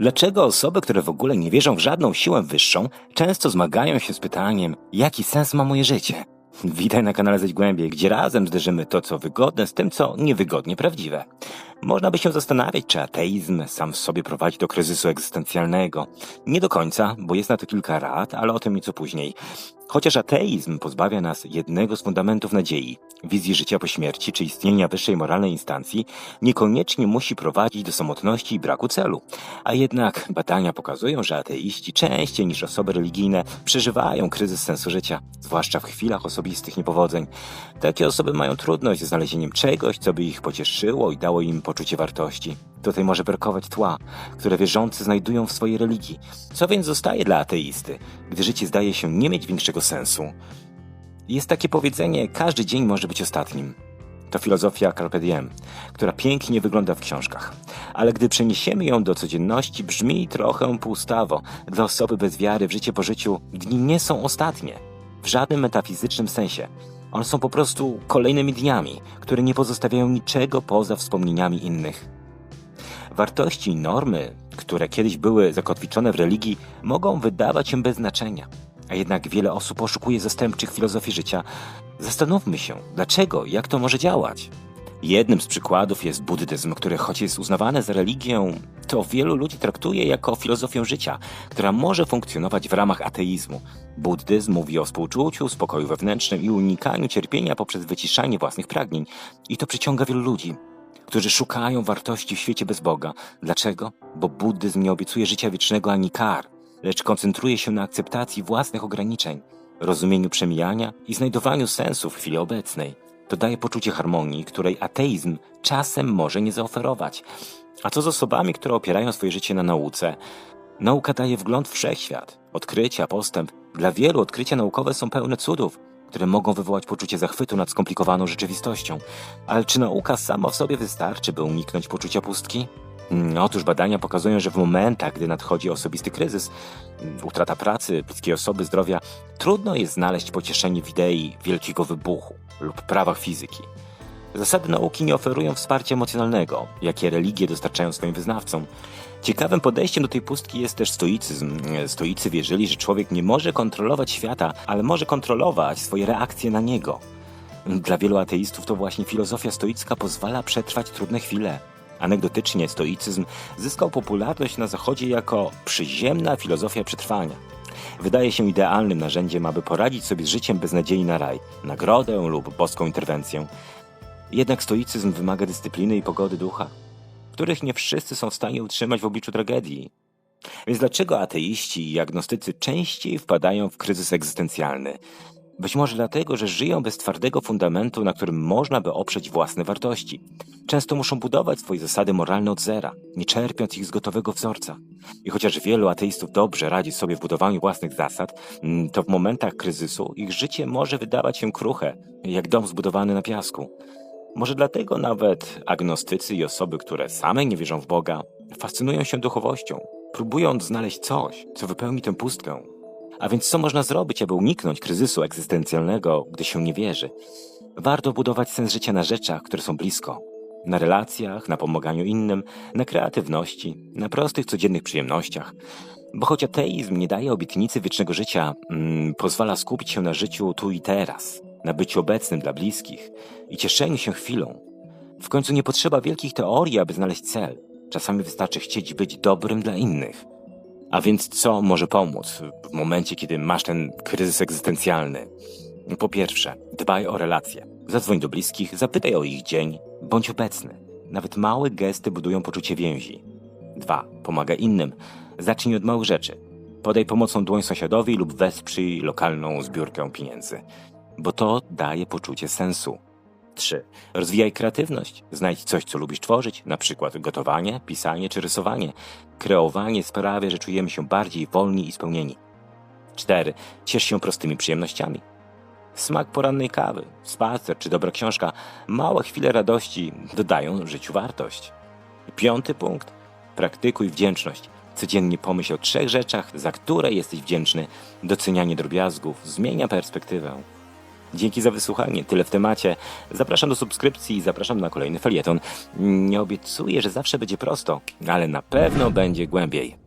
Dlaczego osoby, które w ogóle nie wierzą w żadną siłę wyższą, często zmagają się z pytaniem, jaki sens ma moje życie? Witaj na kanale Zejdź Głębiej, gdzie razem zderzymy to, co wygodne z tym, co niewygodnie prawdziwe. Można by się zastanawiać, czy ateizm sam w sobie prowadzi do kryzysu egzystencjalnego. Nie do końca, bo jest na to kilka rad, ale o tym nieco później. Chociaż ateizm pozbawia nas jednego z fundamentów nadziei, wizji życia po śmierci czy istnienia wyższej moralnej instancji, niekoniecznie musi prowadzić do samotności i braku celu. A jednak badania pokazują, że ateiści częściej niż osoby religijne przeżywają kryzys sensu życia, zwłaszcza w chwilach osobistych niepowodzeń. Takie osoby mają trudność z znalezieniem czegoś, co by ich pocieszyło i dało im poczucie wartości. Tutaj może brakować tła, które wierzący znajdują w swojej religii. Co więc zostaje dla ateisty, gdy życie zdaje się nie mieć większego sensu? Jest takie powiedzenie, każdy dzień może być ostatnim. To filozofia Carpe Diem, która pięknie wygląda w książkach. Ale gdy przeniesiemy ją do codzienności, brzmi trochę pustawo. Dla osoby bez wiary w życie po życiu dni nie są ostatnie. W żadnym metafizycznym sensie. One są po prostu kolejnymi dniami, które nie pozostawiają niczego poza wspomnieniami innych. Wartości i normy, które kiedyś były zakotwiczone w religii, mogą wydawać się bez znaczenia. A jednak wiele osób oszukuje zastępczych filozofii życia. Zastanówmy się, dlaczego, jak to może działać. Jednym z przykładów jest buddyzm, który choć jest uznawany za religię, to wielu ludzi traktuje jako filozofię życia, która może funkcjonować w ramach ateizmu. Buddyzm mówi o współczuciu, spokoju wewnętrznym i unikaniu cierpienia poprzez wyciszanie własnych pragnień. I to przyciąga wielu ludzi, którzy szukają wartości w świecie bez Boga. Dlaczego? Bo buddyzm nie obiecuje życia wiecznego ani kar, lecz koncentruje się na akceptacji własnych ograniczeń, rozumieniu przemijania i znajdowaniu sensu w chwili obecnej. To daje poczucie harmonii, której ateizm czasem może nie zaoferować. A co z osobami, które opierają swoje życie na nauce? Nauka daje wgląd w wszechświat, odkrycia, postęp. Dla wielu odkrycia naukowe są pełne cudów, które mogą wywołać poczucie zachwytu nad skomplikowaną rzeczywistością. Ale czy nauka sama w sobie wystarczy, by uniknąć poczucia pustki? Mm, Otóż badania pokazują, że w momentach, gdy nadchodzi osobisty kryzys, mm, utrata pracy, bliskiej osoby, zdrowia, trudno jest znaleźć pocieszenie w idei wielkiego wybuchu lub prawach fizyki. Zasady nauki nie oferują wsparcia emocjonalnego, jakie religie dostarczają swoim wyznawcom. Ciekawym podejściem do tej pustki jest też stoicyzm. Stoicy wierzyli, że człowiek nie może kontrolować świata, ale może kontrolować swoje reakcje na niego. Dla wielu ateistów to właśnie filozofia stoicka pozwala przetrwać trudne chwile. Anegdotycznie stoicyzm zyskał popularność na Zachodzie jako przyziemna filozofia przetrwania. Wydaje się idealnym narzędziem, aby poradzić sobie z życiem bez nadziei na raj, nagrodę lub boską interwencję. Jednak stoicyzm wymaga dyscypliny i pogody ducha, których nie wszyscy są w stanie utrzymać w obliczu tragedii. Więc dlaczego ateiści i agnostycy częściej wpadają w kryzys egzystencjalny? Być może dlatego, że żyją bez twardego fundamentu, na którym można by oprzeć własne wartości. Często muszą budować swoje zasady moralne od zera, nie czerpiąc ich z gotowego wzorca. I chociaż wielu ateistów dobrze radzi sobie w budowaniu własnych zasad, mm, to w momentach kryzysu ich życie może wydawać się kruche, jak dom zbudowany na piasku. Może dlatego nawet agnostycy i osoby, które same nie wierzą w Boga, fascynują się duchowością, próbując znaleźć coś, co wypełni tę pustkę. A więc co można zrobić, aby uniknąć kryzysu egzystencjalnego, gdy się nie wierzy? Warto budować sens życia na rzeczach, które są blisko. Na relacjach, na pomaganiu innym, na kreatywności, na prostych, codziennych przyjemnościach. Bo choć ateizm nie daje obietnicy wiecznego życia, mm, pozwala skupić się na życiu tu i teraz, na byciu obecnym dla bliskich i cieszeniu się chwilą. W końcu nie potrzeba wielkich teorii, aby znaleźć cel. Czasami wystarczy chcieć być dobrym dla innych. A więc co może pomóc w momencie, kiedy masz ten kryzys egzystencjalny? Po pierwsze, dbaj o relacje. Zadzwoń do bliskich, zapytaj o ich dzień, bądź obecny. Nawet małe gesty budują poczucie więzi. Dwa, pomagaj innym. Zacznij od małych rzeczy. Podaj pomocą dłoń sąsiadowi lub wesprzyj lokalną zbiórkę pieniędzy, bo to daje poczucie sensu. 3. Rozwijaj kreatywność. Znajdź coś, co lubisz tworzyć, na przykład gotowanie, pisanie czy rysowanie. Kreowanie sprawia, że czujemy się bardziej wolni i spełnieni. 4. Ciesz się prostymi przyjemnościami. Smak porannej kawy, spacer czy dobra książka, małe chwile radości dodają życiu wartość. Piąty punkt. Praktykuj wdzięczność. Codziennie pomyśl o trzech rzeczach, za które jesteś wdzięczny. Docenianie drobiazgów zmienia perspektywę. Dzięki za wysłuchanie, tyle w temacie. Zapraszam do subskrypcji i zapraszam na kolejny felieton. Nie obiecuję, że zawsze będzie prosto, ale na pewno będzie głębiej.